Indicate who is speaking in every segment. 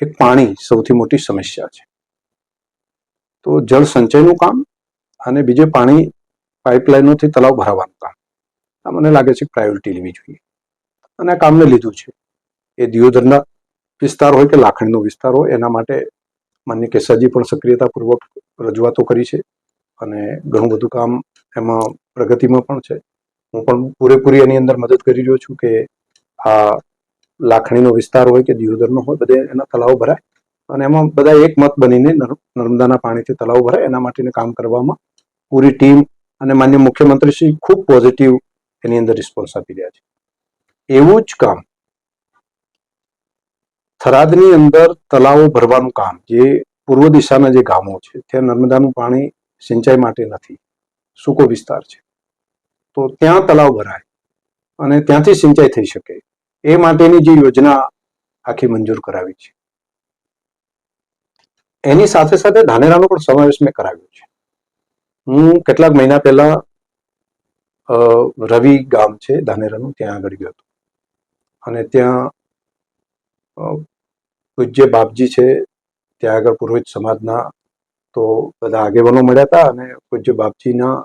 Speaker 1: એક પાણી સૌથી મોટી સમસ્યા છે. તો જળ સંચયનું કામ અને બીજે પાણી પાઇપલાઇનોથી તલાવ ભરાવાનું કામ. આ મને લાગે છે પ્રાયોરિટી લેવી જોઈએ. અને આ કામને લીધું છે. એ દિયોદરના વિસ્તાર હોય કે લાખણીનો વિસ્તાર હોય, એના માટે માન્ય કેસાજી પણ સક્રિયતાપૂર્વક રજૂઆતો કરી છે અને ઘણું બધું કામ એમાં પ્રગતિમાં પણ છે. હું પણ પૂરેપૂરી એની અંદર મદદ કરી રહ્યો છું કે આ લાખણીનો વિસ્તાર હોય કે દિયોદરનો હોય, બધે એના તળાવ ભરાય. અને એમાં બધા એક મત બનીને નર્મદાના પાણીથી તલાવ ભરાય. એના માટેનું કામ કરવામાં પૂરી ટીમ અને માન્ય મુખ્યમંત્રી શ્રી ખૂબ પોઝિટિવ એની અંદર રિસ્પોન્સ આપી રહ્યા છે. એવું જ કામ થરાદની અંદર તલાવો ભરવાનું કામ, જે પૂર્વ દિશાના જે ગામો છે, ત્યાં નર્મદાનું પાણી સિંચાઈ માટે નથી. સૂકો વિસ્તાર છે. તો ત્યાં તલાવ ભરાય અને ત્યાંથી સિંચાઈ થઈ શકે. એ માટેની જે યોજના આખી મંજૂર કરાવી છે. એની સાથે સાથે ધાનેરાનો પણ સમાવેશ મેં કરાવ્યો છે. હું કેટલાક મહિના પહેલા રવિ ગામ છે ધાનેરાનું, ત્યાં આગળ ગયો હતો. અને ત્યાં પૂજ્ય બાપજી છે, ત્યાં આગળ પુરોહિત સમાજના તો બધા આગેવાનો મળ્યા હતા અને પૂજ્ય બાપજીના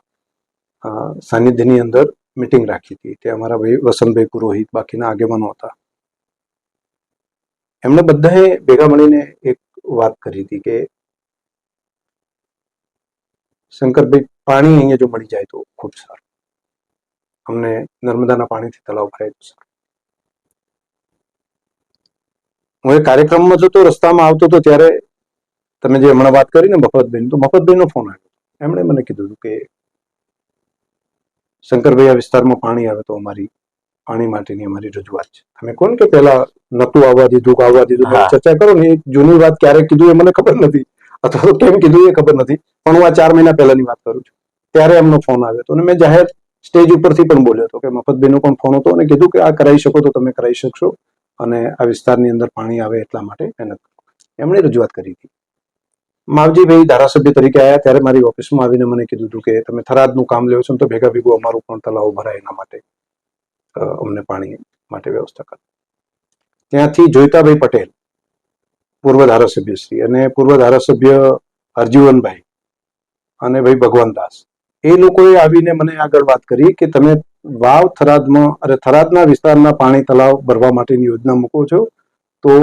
Speaker 1: સાનિધ્યની અંદર મિટિંગ રાખી હતી. તે અમારા ભાઈ વસંતભાઈ પુરોહિત બાકીના આગેવાનો હતા. એમણે બધાએ ભેગા મળીને એક વાત કરી હતી કે શંકરભાઈ, પાણી અહીંયા જો મળી જાય તો ખૂબ સારું. અમને નર્મદાના પાણીથી તલાવ ભરાય તો સારું. હું એ કાર્યક્રમમાં જતો રસ્તામાં આવતો હતો ત્યારે તમે જે હમણાં વાત કરી ને મફતભાઈ તો મફતભાઈનો ફોન આવ્યો. એમણે મને કીધું હતું કે શંકરભાઈ આ વિસ્તારમાં પાણી આવે તો અમારી પાણી માટેની અમારી રજૂઆત છે. તમે કોણ કે પેલા નતું આવવા દીધું આવવા દીધું? ચર્ચા કરો ને જૂની વાત ક્યારે કીધું એ મને ખબર નથી. અથવા તો કેમ કીધું એ ખબર નથી. પણ હું આ ચાર મહિના પહેલાની વાત કરું છું. ત્યારે એમનો ફોન આવ્યો હતો અને મેં જાહેર સ્ટેજ ઉપરથી પણ બોલ્યો હતો કે મફતભાઈનો પણ ફોન હતો અને કીધું કે આ કરાવી શકો તો તમે કરાવી શકશો અને આ વિસ્તારની અંદર પાણી આવે એટલા માટે મહેનત કરો. એમણે રજૂઆત કરી હતી. માવજીભાઈ ધારાસભ્ય તરીકે આવ્યા ત્યારે મારી ઓફિસમાં આવીને મને કીધું હતું કે તમે થરાદનું કામ લેવો છો તો ભેગા ભેગું અમારું પણ તલાવ ભરાય એના માટે અમને પાણી માટે વ્યવસ્થા કરો. ત્યાંથી જોઈતાભાઈ પટેલ, પૂર્વ ધારાસભ્ય શ્રી અને પૂર્વ ધારાસભ્ય હરજીવનભાઈ અને ભાઈ ભગવાનદાસ. એ લોકોએ આવીને મને આગળ વાત કરી કે તમે વાવ થરાદમાં, અરે થરાદના વિસ્તારના પાણી તલાવ ભરવા માટેની યોજના મૂકો છો, તો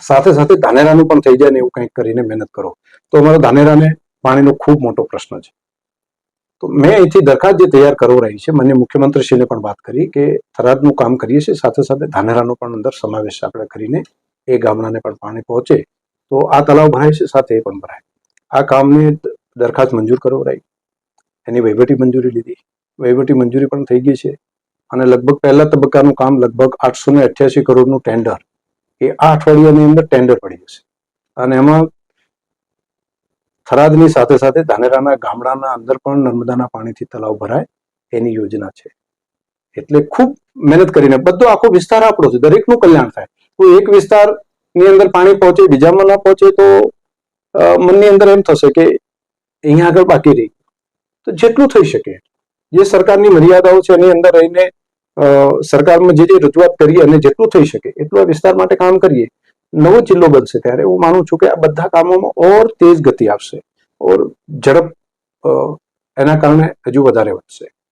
Speaker 1: સાથે સાથે ધાનેરાનું પણ થઈ જાય ને એવું કંઈક કરીને મહેનત કરો. તો અમારો ધાનેરાને પાણીનો ખૂબ મોટો પ્રશ્ન છે. તો મેં અહીંથી દરખાસ્ત જે તૈયાર કરવો રહી છે, મને મુખ્યમંત્રીશ્રીને પણ વાત કરી કે થરાદનું કામ કરીએ છીએ, સાથે સાથે ધાનેરાનો પણ અંદર સમાવેશ આપણે કરીને એ ગામડાને પણ પાણી પહોંચે. તો આ તલાવ ભરાય છે, સાથે એ પણ ભરાય. આ કામની દરખાસ્ત મંજૂર કરવો રહી. એની વહીવટી મંજૂરી લીધી. વહીવટી મંજૂરી પણ થઈ ગઈ છે. અને લગભગ પહેલા તબક્કાનું કામ લગભગ આઠસો ને અઠ્યાસી કરોડનું ટેન્ડર એ આ અઠવાડિયાની અંદર ટેન્ડર પડી જશે. અને એમાં થરાદની સાથે સાથે ધાનેરાના ગામડાના અંદર પણ નર્મદાના પાણીથી તલાવ ભરાય એની યોજના છે. એટલે ખૂબ મહેનત કરીને બધો આખો વિસ્તાર આપણો છે. દરેકનું કલ્યાણ થાય. કોઈ એક વિસ્તારની અંદર પાણી પહોંચે, બીજામાં ના પહોંચે તો મનની અંદર એમ થશે કે અહીંયા આગળ બાકી રહી. તો જેટલું થઈ શકે. જે સરકારની મર્યાદાઓ છે એની અંદર રહીને સરકારમાં જે જે રજૂઆત કરીએ અને જેટલું થઈ શકે એટલું આ વિસ્તાર માટે કામ કરીએ. નવો જિલ્લો બનશે ત્યારે હું માનું છું કે આ બધા કામોમાં ઓર તેજ ગતિ આવશે. ઓર ઝડપ એના કારણે હજુ વધારે વધશે.